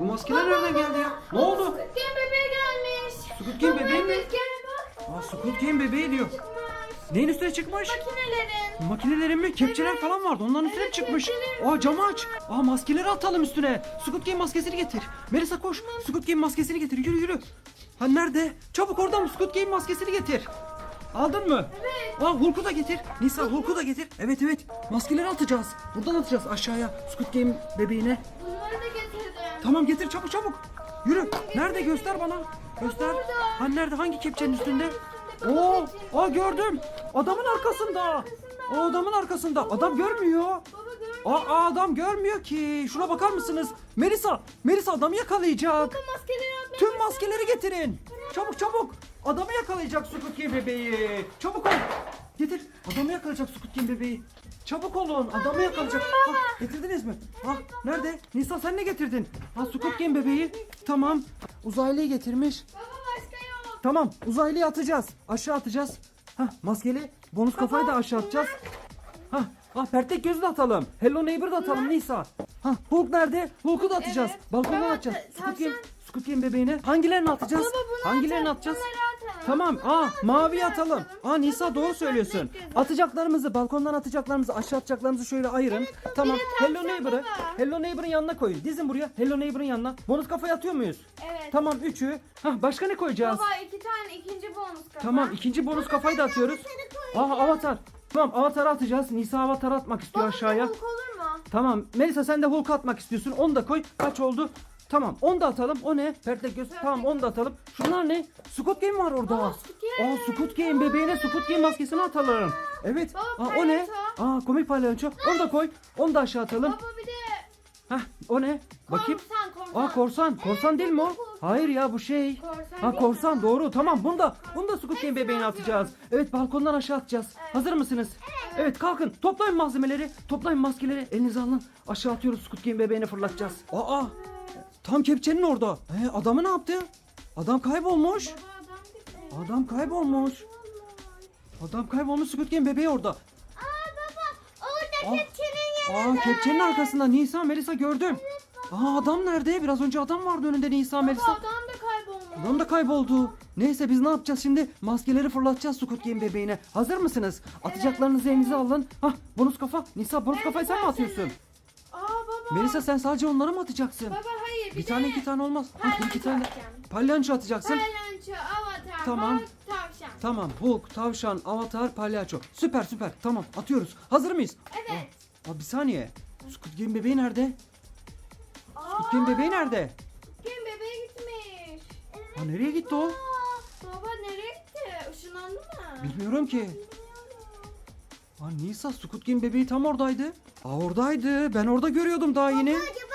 Bu maskeler nereden geldi ya? Ne oldu? Squid Game bebeği gelmiş. Squid Game bebeği mi? Evet. Aa, Squid Game bebeği diyor. Neyin üstüne çıkmış? Makinelerin. Makinelerin mi? Kepçeler falan vardı. Onların üstüne Evet, çıkmış. kepçelerin Aa camı aç. Aa maskeleri atalım üstüne. Squid Game maskesini getir. Melisa koş. Squid Game maskesini getir. Yürü yürü. Ha nerede? Çabuk oradan Squid Game maskesini getir. Aldın mı? Evet. Aa Hulk'u da getir. Nisa Hulk'u da getir. Evet evet. Maskeleri atacağız. Buradan atacağız aşağıya. Squid Game bebeğine. Bunları da getirdim. Tamam getir çabuk çabuk. Yürü. Nerede göster bana. Göster. Ha nerede? Hangi kepçenin üstünde? Oo, aa gördüm. Adamın arkasında. O adamın arkasında. Adam görmüyor. Aa adam görmüyor ki. Şuna bakar mısınız? Melisa, Melisa adamı yakalayacak. Tüm maskeleri getirin. Çabuk çabuk. Adamı yakalayacak Squid Game bebeği. Çabuk ol. Getir. Adamı yakalayacak Squid Game bebeği. Çabuk olun. Adamı yakalayacak. Ha, getirdiniz mi? Ha, nerede? Nisa sen ne getirdin? Ha Squid Game bebeği. Tamam. Uzaylıyı getirmiş. Baba başka yok. Tamam. Uzaylıyı atacağız. Aşağı atacağız. Ha maskeli. Bonus kafayı da aşağı atacağız. Ha, ah Pertek gözü de atalım. Hello Neighbor da atalım Nisa. Ha Hulk nerede? Hulk'u da atacağız. Evet. Balkondan Baba, atacağız. ta- Squid Game. Squid Game bebeğine. Hangilerini atacağız? Baba Hangilerini atacağız? Bunları atalım. Tamam. Aa mavi atalım. Aa Nisa doğru söylüyorsun. Atacaklarımızı balkondan atacaklarımızı aşağı atacaklarımızı şöyle ayırın. tamam. Hello tavşan Neighbor'ı baba. Hello Neighbor'ın yanına koyun. Dizin buraya. Hello Neighbor'ın yanına. Bonus kafayı atıyor muyuz? Evet. Tamam üçü. Hah başka ne koyacağız? Baba iki tane ikinci bonus kafa. Tamam ikinci bonus kafayı da atıyoruz. Aha avatar. Tamam avatarı atacağız. Nisa avatarı atmak istiyor Baba aşağıya. Hulk olur mu? Tamam Melisa sen de Hulk atmak istiyorsun. Onu da koy. Kaç oldu? Tamam onu da atalım. O ne? Pertek göz. Tamam onu da atalım. Şunlar ne? Squid Game var orada. Aa, Squid Game. Aa Squid Game bebeğine Squid Game maskesini atalım. Evet. Baba, Aa, o ne? Aa komik palyaço. Onu da koy. Onu da aşağı atalım. Baba bir de Hah o ne? Bakayım. korsan korsan. Aa korsan. Korsan değil mi o? Hayır ya bu şey. Korsan Ha korsan doğru. Tamam bunu da bunu da Squid Game bebeğine atacağız. Evet balkondan aşağı atacağız. Hazır mısınız? Evet kalkın. Toplayın malzemeleri. Toplayın maskeleri. Elinize alın. Aşağı atıyoruz Squid Game bebeğine fırlatacağız. Aa tam kepçenin orada. He, adamı ne yaptı? Adam kaybolmuş. Baba adam kaybolmuş. Adam kaybolmuş Squid Game bebeği orada. Aa baba orada Aa. kepçenin Aa kepçenin arkasında Nisa Melisa gördüm. Aa adam nerede? Biraz önce adam vardı önünde Nisa Baba Melisa. adam da kaybolmuş. Adam da kayboldu. Neyse biz ne yapacağız şimdi? Maskeleri fırlatacağız Squid Game bebeğine. Hazır mısınız? Atacaklarınızı elinize alın. Hah bonus kafa. Nisa bonus kafayı sen mi atıyorsun? Aa baba. Melisa sen sadece onları mı atacaksın? Baba bir, Bir de tane iki tane olmaz. Palyaço iki tane. atacağım. Palyanço atacaksın. Palyaço, avatar, Tamam. Hulk, tavşan. Tamam Hulk, tavşan, avatar, palyaço. Süper süper. Tamam atıyoruz. Hazır mıyız? Evet. Aa, bir saniye. Squid Game bebeği nerede? Squid Game bebeği nerede? Kim bebeğe gitmiş. Aa, nereye gitti o? Baba nereye gitti? Işınlandı mı? Bilmiyorum ki. Aa, Nisa Squid Game bebeği tam oradaydı. Aa oradaydı. Ben orada görüyordum daha yeni. Acaba?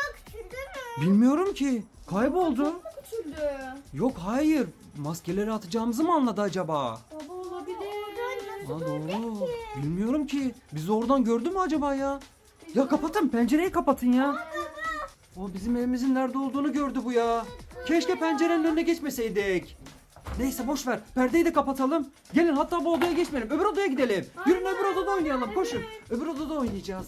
Bilmiyorum ki. Kayboldu. Yok hayır. Maskeleri atacağımızı mı anladı acaba? Baba olabilir. Aa doğru. Bilmiyorum ki. Bizi oradan gördü mü acaba ya? Ya kapatın pencereyi kapatın ya. O bizim evimizin nerede olduğunu gördü bu ya. Keşke pencerenin önüne geçmeseydik. Neyse boş ver. Perdeyi de kapatalım. Gelin hatta bu odaya geçmeyelim. Öbür odaya gidelim. Yürün öbür odada oynayalım. Koşun. Öbür odada oynayacağız.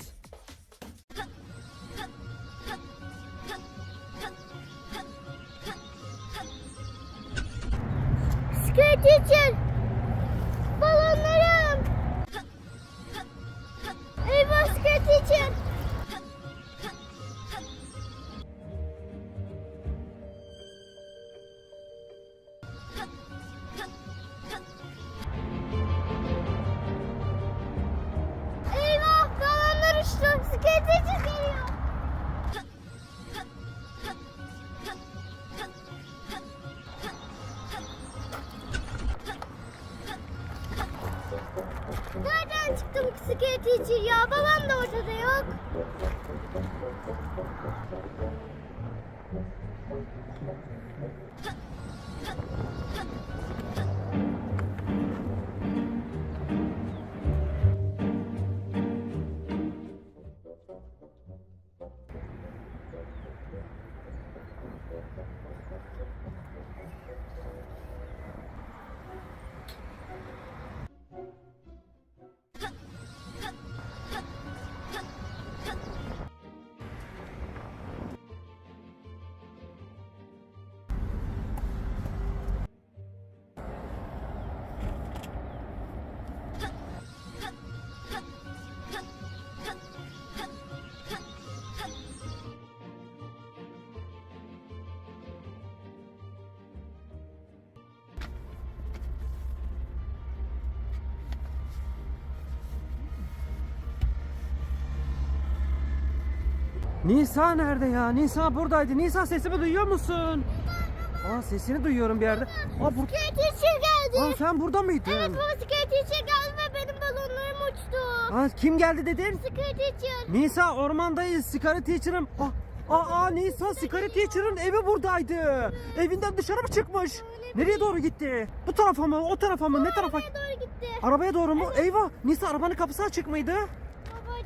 Çok sıkı ya. Babam da ortada yok. Ha. Nisa nerede ya? Nisa buradaydı. Nisa sesimi duyuyor musun? Aa sesini buyurum bir yerde. Aa, bur teacher geldi. Aa sen burada mıydın? Evet baba teacher geldi ve benim balonlarım uçtu. Aa, kim geldi dedin? Teacher. Nisa ormandayız. Sigara teacher'ım. Aa, aa, aa Nisa teacher'ın evi buradaydı. Evinden dışarı mı çıkmış? Nereye doğru gitti? Bu tarafa mı? O tarafa mı? Ne tarafa? Arabaya doğru gitti. Arabaya doğru mu? Eyvah! Nisa arabanın kapısı açık mıydı?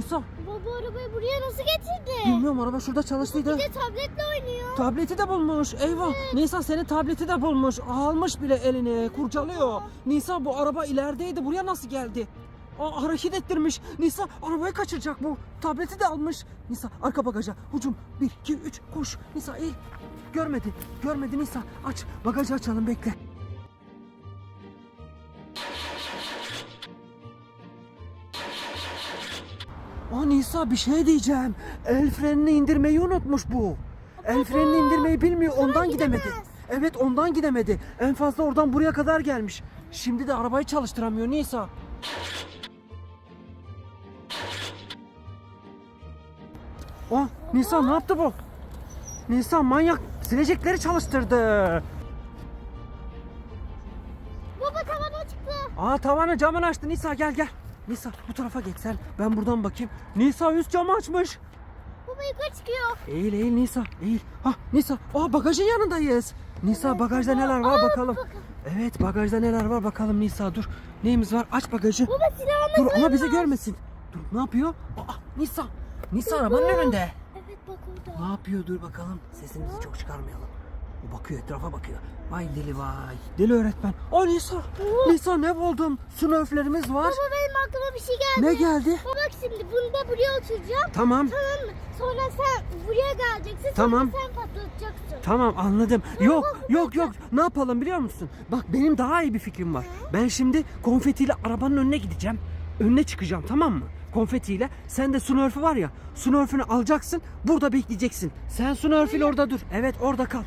Nisa Baba arabayı buraya nasıl getirdi? bilmiyorum araba şurada çalıştıydı. Bir de tabletle oynuyor. Tableti de bulmuş. Eyvah. Nisa senin tableti de bulmuş. Almış bile eline. Kurcalıyor. Nisa bu araba ilerideydi. Buraya nasıl geldi? Aa, hareket ettirmiş. Nisa arabayı kaçıracak bu. Tableti de almış. Nisa arka bagaja. Hucum. 1, 2, 3 koş. Nisa eğil. Görmedi. Görmedi Nisa. Aç. Bagajı açalım bekle. Aa Nisa bir şey diyeceğim. El frenini indirmeyi unutmuş bu. El frenini indirmeyi bilmiyor ondan gidemedi. Evet ondan gidemedi. En fazla oradan buraya kadar gelmiş. Şimdi de arabayı çalıştıramıyor Nisa. Oh Nisa ne yaptı bu? Nisa manyak silecekleri çalıştırdı. Baba tavana çıktı. Aa tavanı camını açtı Nisa gel gel. Nisa bu tarafa geç sen. Ben buradan bakayım. Nisa üst camı açmış. Baba yukarı çıkıyor. Eğil eğil Nisa eğil. Ha Nisa aa bagajın yanındayız. Nisa bagajda neler var Aa, bakalım. bakalım. Evet bagajda neler var bakalım Nisa dur. Neyimiz var aç bagajı. Baba silahını Dur ama bizi görmesin. Dur ne yapıyor? Aa Nisa. Nisa arabanın önünde. Evet bak orada. Ne yapıyor dur bakalım. Sesimizi çok çıkarmayalım. O bakıyor etrafa bakıyor. Vay deli vay. Deli öğretmen. Aa Nisa. Nisa ne buldum? Smurflerimiz var. Baba benim aklıma bir şey geldi. Ne geldi? Baba bak şimdi bunu da buraya oturacağım. Tamam. Tamam mı? Sonra sen buraya geleceksin. Tamam. Sonra sen patlatacaksın. Tamam anladım. Yok yok yok. Ne yapalım biliyor musun? Bak benim daha iyi bir fikrim var. Ben şimdi konfetiyle arabanın önüne gideceğim. Önüne çıkacağım tamam mı? Konfetiyle. Sen de Smurf'ü var ya. Smurf'ünü alacaksın. Burada bekleyeceksin. Sen Smurf'üyle orada dur. Evet orada kal.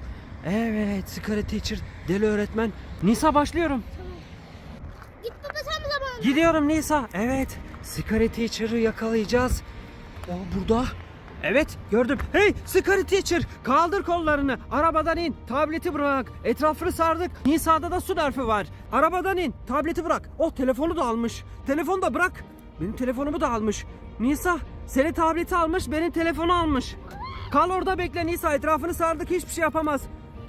Evet Secret Teacher. Deli öğretmen. Nisa başlıyorum. Git baba sen zaman. Gidiyorum Nisa. Evet. Secret Teacher'ı yakalayacağız. O burada. Evet gördüm. Hey Secret Teacher kaldır kollarını. Arabadan in. Tableti bırak. Etrafını sardık. Nisa'da da su nerfü var. Arabadan in. Tableti bırak. Oh telefonu da almış. Telefonu da bırak. Benim telefonumu da almış. Nisa seni tableti almış benim telefonu almış. Kal orada bekle Nisa etrafını sardık hiçbir şey yapamaz.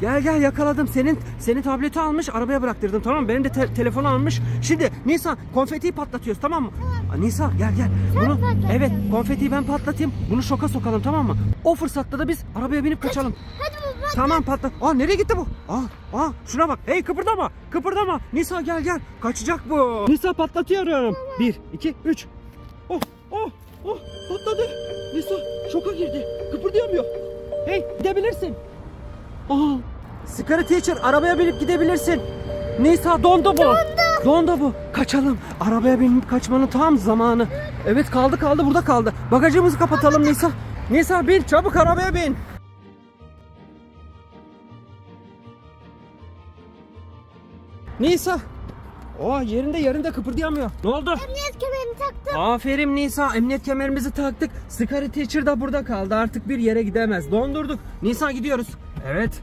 Gel gel yakaladım. Senin senin tableti almış arabaya bıraktırdım tamam mı? Benim de te- telefonu almış. Şimdi Nisa konfetiyi patlatıyoruz tamam mı? Aa, Nisa gel gel. Bunu patlat. evet konfetiyi ben patlatayım. Bunu şoka sokalım tamam mı? O fırsatta da biz arabaya binip kaçalım. Hadi baba. Tamam patlat. Aa nereye gitti bu? Aa, aa şuna bak. Hey kıpırdama. Kıpırdama. Nisa gel gel. Kaçacak bu. Nisa patlatıyorum. Bir, iki, üç. Oh, oh, oh patladı. Nisa şoka girdi. Kıpırdayamıyor. Hey gidebilirsin. Aa Scary Teacher arabaya binip gidebilirsin. Nisa dondu bu. Dondu. bu. Kaçalım. Arabaya binip kaçmanın tam zamanı. Evet kaldı kaldı burada kaldı. Bagajımızı kapatalım Nisa. Nisa bin çabuk arabaya bin. Nisa. O yerinde yerinde kıpırdayamıyor. Ne oldu? Emniyet kemerini taktım. Aferin Nisa. Emniyet kemerimizi taktık. Scary Teacher da burada kaldı. Artık bir yere gidemez. Dondurduk. Nisa gidiyoruz. Evet.